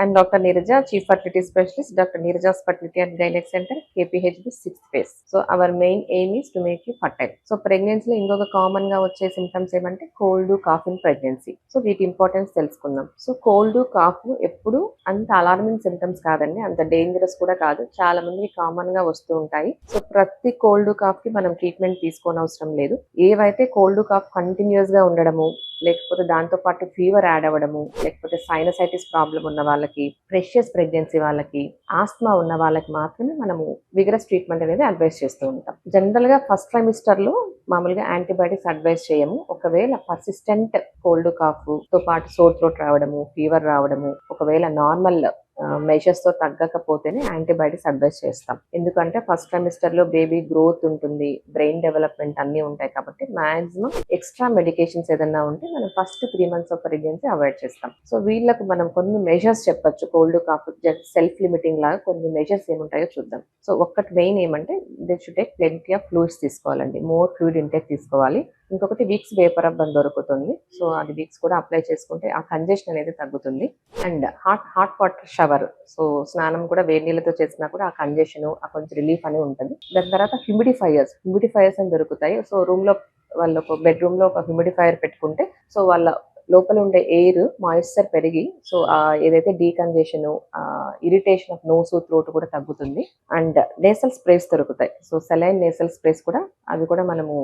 And doctor Neeraja chief Fertility Specialist, Dr. Neeraja's Fertility and Gynec Center, KPHB sixth phase. So our main aim is to make you fertile. So ప్రెగ్నెన్సీలో ఇంకొక కామన్గా వచ్చే symptoms ఏమంటే cold cough in pregnancy so వీటి importance తెలుసుకుందాం so cold cough ఎప్పుడు అంత alarming symptoms కాదండి అంత డేంజరస్ కూడా కాదు చాలా మంది కామన్గా వస్తూ ఉంటాయి సో ప్రతి కోల్డ్ కాఫ్కి మనం ట్రీట్మెంట్ తీసుకోనవసరం లేదు ఏవైతే కోల్డ్ కాఫ్ కంటిన్యూస్గా ఉండడము లేకపోతే దాంతో పాటు ఫీవర్ యాడ్ అవ్వడము లేకపోతే సైనసైటిస్ ప్రాబ్లం ఉన్న వాళ్ళకి ప్రెషియస్ ప్రెగ్నెన్సీ వాళ్ళకి ఆస్మా ఉన్న వాళ్ళకి మాత్రమే మనము విగరస్ ట్రీట్మెంట్ అనేది అడ్వైస్ చేస్తూ ఉంటాం. జనరల్గా ఫస్ట్ ట్రైమిస్టర్లో మామూలుగా యాంటీబయాటిక్స్ అడ్వైస్ చేయము. ఒకవేళ పర్సిస్టెంట్ కోల్డ్ కాఫ్తో పాటు సోర్ త్రోట్ రావడము ఫీవర్ రావడము ఒకవేళ నార్మల్ మెషర్స్తో తగ్గకపోతేనే యాంటీబయాటిక్స్ అడ్వైస్ చేస్తాం. ఎందుకంటే ఫస్ట్ సెమిస్టర్లో బేబీ గ్రోత్ ఉంటుంది బ్రెయిన్ డెవలప్మెంట్ అన్నీ ఉంటాయి కాబట్టి మాక్సిమం ఎక్స్ట్రా మెడికేషన్స్ ఏదన్నా ఉంటే మనం first three months of pregnancy avoid చేస్తాం. సో వీళ్ళకు మనం కొన్ని మెజర్స్ చెప్పొచ్చు. కోల్డ్ కాఫ్ సెల్ఫ్ లిమిటింగ్ లాగా కొన్ని మెజర్స్ ఏముంటాయో చూద్దాం. సో ఒక్కటి మెయిన్ ఏమంటే they should take plenty of fluids తీసుకోవాలండి. మోర్ ఫ్లూయిడ్ ఇంటేక్ తీసుకోవాలి. ఇంకొకటి వీక్స్ వేపర్ అప్ దొరుకుతుంది. సో అది వీక్స్ కూడా అప్లై చేసుకుంటే ఆ కంజెషన్ అనేది తగ్గుతుంది. And hot hot water shower. So స్నానం కూడా వేడి నీళ్ళతో చేసినా కూడా ఆ కంజెషన్ ఆ కొంచెం రిలీఫ్ అని ఉంటుంది. దాని తర్వాత హ్యూమిడిఫైయర్స్ హ్యూమిడిఫైయర్స్ అని దొరుకుతాయి. సో రూమ్లో వాళ్ళ ఒక బెడ్రూమ్లో ఒక హ్యూమిడిఫైయర్ పెట్టుకుంటే సో వాళ్ళ లోపల ఉండే ఎయిర్ మాయిశ్చర్ పెరిగి సో ఏదైతే decongestion irritation of nose throat కూడా తగ్గుతుంది. అండ్ నేసల్ స్ప్రేస్ దొరుకుతాయి. సో సెలైన్ నేసల్ స్ప్రేస్ కూడా అవి కూడా మనము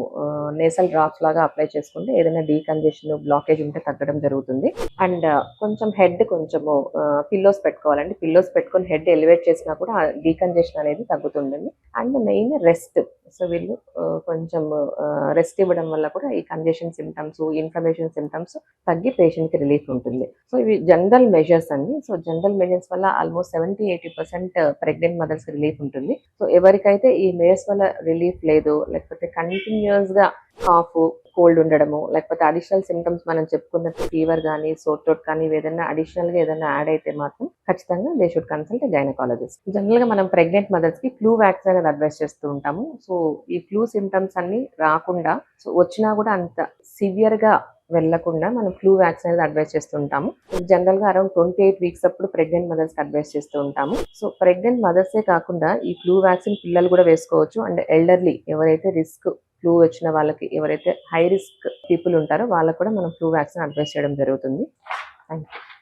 నేసల్ డ్రాప్స్ లాగా అప్లై చేసుకుంటే ఏదైనా డీకంజెషన్ బ్లాకేజ్ ఉంటే తగ్గడం జరుగుతుంది. అండ్ కొంచెం హెడ్ కొంచెము పిల్లోస్ పెట్టుకోవాలండి. పిల్లోస్ పెట్టుకొని హెడ్ ఎలివేట్ చేసినా కూడా డీకంజెషన్ అనేది తగ్గుతుందండి. అండ్ మెయిన్ రెస్ట్ సో వీళ్ళు కొంచెం రెస్ట్ ఇవ్వడం వల్ల కూడా ఈ కంజెషన్ సిమ్టమ్స్ ఇన్ఫర్మేషన్ సిమ్టమ్స్ తగ్గి పేషెంట్కి రిలీఫ్ ఉంటుంది. సో ఇవి జనరల్ మెజర్స్ అండి. సో జనరల్ మెజర్స్ వల్ల almost seventy eighty percent pregnant mothers relief ఉంటుంది. సో ఎవరికైతే ఈ మేస్ వల్ల రిలీఫ్ లేదు లేకపోతే కంటిన్యూస్గా కాఫ్ కోల్డ్ ఉండడము లేకపోతే అడిషనల్ సిమ్టమ్స్ మనం చెప్పుకున్నట్టు ఫీవర్ కానీ సోట్రోట్ కానీ ఏదైనా అడిషనల్గా ఏదైనా యాడ్ అయితే మాత్రం ఖచ్చితంగా దే షుడ్ కన్సల్ట్ గైనకాలజిస్ట్. జనరల్గా మనం ప్రెగ్నెంట్ మదర్స్కి ఫ్లూ వ్యాక్సిన్ అనేది అడ్వైస్ చేస్తూ ఉంటాము. సో ఈ ఫ్లూ సిమ్టమ్స్ అన్ని రాకుండా సో వచ్చినా కూడా అంత సివియర్గా వెళ్ళకుండా మనం ఫ్లూ వ్యాక్సిన్ అనేది అడ్వైస్ చేస్తుంటాము. జనరల్గా అరౌండ్ ట్వంటీ ఎయిట్ వీక్స్ అప్పుడు ప్రెగ్నెంట్ మదర్స్కి అడ్వైస్ చేస్తూ ఉంటాము. సో ప్రెగ్నెంట్ మదర్సే కాకుండా ఈ ఫ్లూ వ్యాక్సిన్ పిల్లలు కూడా వేసుకోవచ్చు. అండ్ ఎల్డర్లీ ఎవరైతే రిస్క్ ఫ్లూ వచ్చిన వాళ్ళకి ఎవరైతే హై రిస్క్ పీపుల్ ఉంటారో వాళ్ళకు కూడా మనం ఫ్లూ వ్యాక్సిన్ అడ్వైస్ చేయడం జరుగుతుంది. Thank you